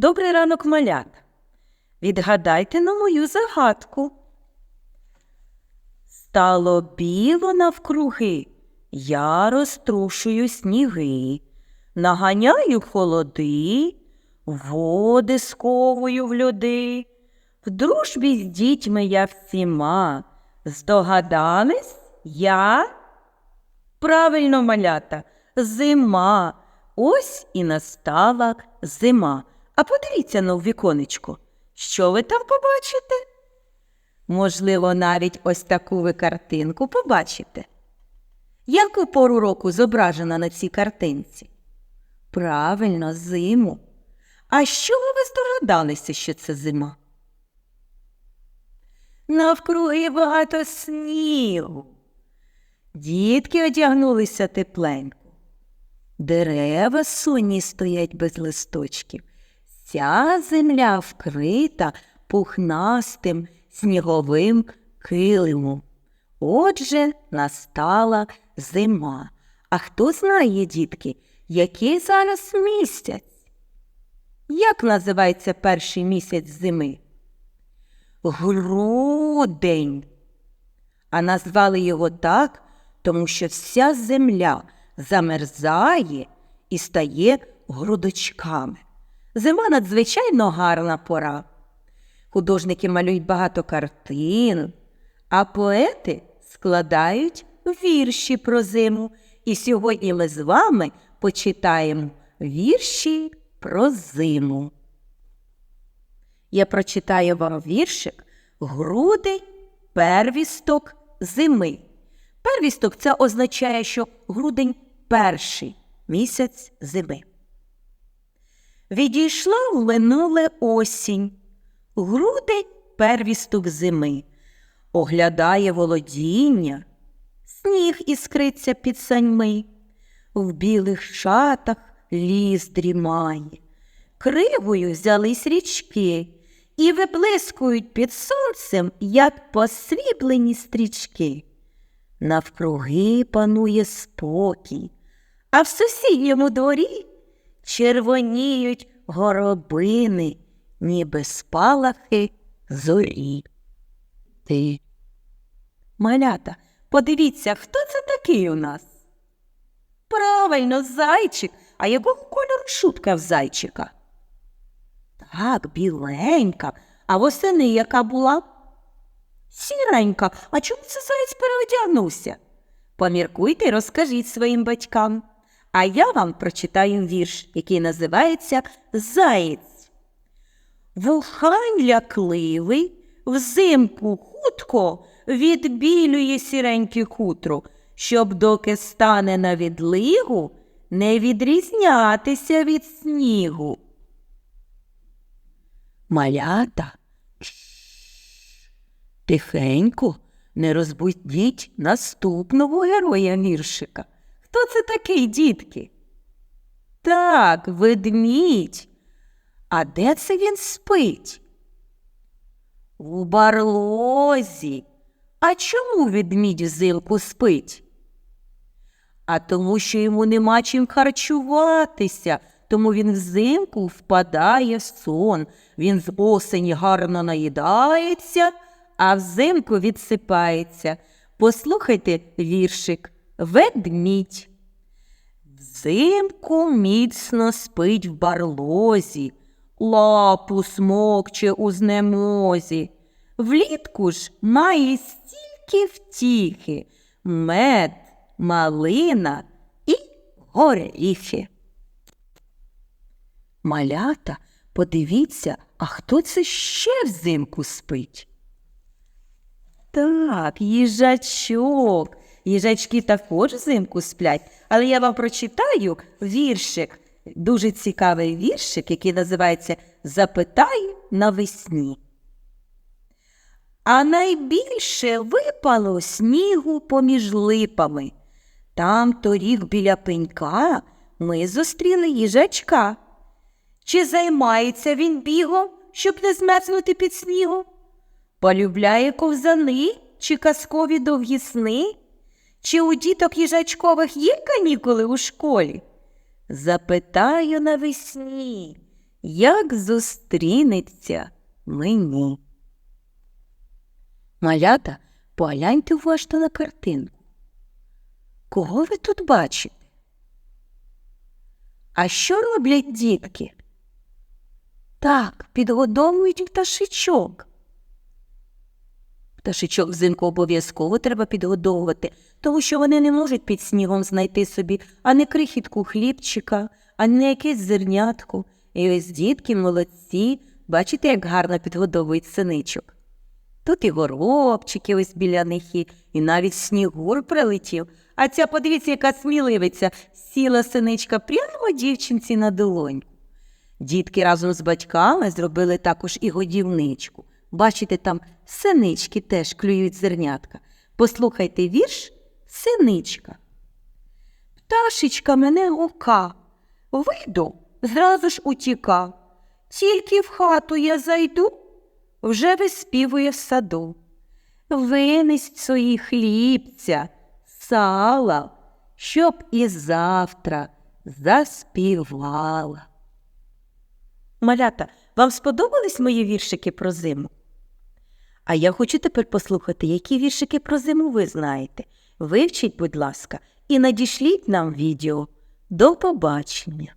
Добрий ранок, малята. Відгадайте на мою загадку. Стало біло навкруги, я розтрушую сніги, наганяю холоди, води сковую в льоди. В дружбі з дітьми я всіма. Здогадались я? Правильно, малята, зима. Ось і настала зима. А подивіться на віконечко. Що ви там побачите? Можливо, навіть ось таку ви картинку побачите. Яку пору року зображена на цій картинці? Правильно, зиму. А чого ви здогадалися, що це зима? Навкруги багато снігу. Дітки одягнулися тепленько. Дерева сонні стоять без листочків. Ця земля вкрита пухнастим сніговим килимом. Отже, настала зима. А хто знає, дітки, який зараз місяць? Як називається перший місяць зими? Грудень. А назвали його так, тому що вся земля замерзає і стає грудочками. Зима надзвичайно гарна пора. Художники малюють багато картин, а поети складають вірші про зиму. І сьогодні ми з вами почитаємо вірші про зиму. Я прочитаю вам віршик Грудень первісток зими. Первісток це означає, що грудень перший місяць зими. Відійшла в минуле осінь, грудень первісток зими, оглядає володіння, сніг іскриться під саньми, в білих шатах ліс дрімає, кривою взялись річки і виблискують під сонцем, як посріблені стрічки. Навкруги панує спокій, а в сусідньому дворі червоніють горобини, ніби спалахи зорі. Ти. Малята, подивіться, хто це такий у нас? Правильно, зайчик. А якого кольору шубка в зайчика? Так, біленька, а восени яка була? Сіренька, а чому це заєць переодягнувся? Поміркуйте і розкажіть своїм батькам. А я вам прочитаю вірш, який називається Заєць. Вухань лякливий, взимку хутко відбілює сіреньке хутро, щоб доки стане на відлигу, не відрізнятися від снігу. Малята. Тихенько не розбудіть наступного героя віршика. Хто це такий, дітки? Так, ведмідь. А де це він спить? У барлозі. А чому ведмідь взимку спить? А тому, що йому нема чим харчуватися, тому він взимку впадає в сон. Він з осені гарно наїдається, а взимку відсипається. Послухайте віршик Ведмідь. Взимку міцно спить в барлозі, лапу смокче у знемозі. Влітку ж має стільки втіхи, мед, малина і горіхи. Малята, подивіться, а хто це ще взимку спить? Так, їжачок. Їжачки також взимку сплять, але я вам прочитаю віршик, дуже цікавий віршик, який називається Запитай навесні. А найбільше випало снігу поміж липами. Там торік біля пенька ми зустріли їжачка. Чи займається він бігом, щоб не змерзнути під снігом? Полюбляє ковзани чи казкові довгі сни? Чи у діток їжачкових є канікули у школі? Запитаю навесні, як зустрінеться мені. Малята, погляньте уважно на картинку. Кого ви тут бачите? А що роблять дітки? Так, підгодовують пташечок. Пташечок взимку обов'язково треба підгодовувати, тому що вони не можуть під снігом знайти собі ані крихітку хлібчика, ані якесь зернятко. І ось дітки молодці, бачите, як гарно підгодовують синичок. Тут і горобчики ось біля них і навіть снігур прилетів. А ця, подивіться, яка сміливиця, сіла синичка прямо дівчинці на долоньку. Дітки разом з батьками зробили також і годівничку. Бачите, там синички теж клюють зернятка. Послухайте вірш Синичка. Пташечка мене гука, вийду, зразу ж утіка. Тільки в хату я зайду, вже виспівує в саду. Винесть свої хлібця, сала, щоб і завтра заспівала. Малята, вам сподобались мої віршики про зиму? А я хочу тепер послухати, які віршики про зиму ви знаєте. Вивчіть, будь ласка, і надішліть нам відео. До побачення!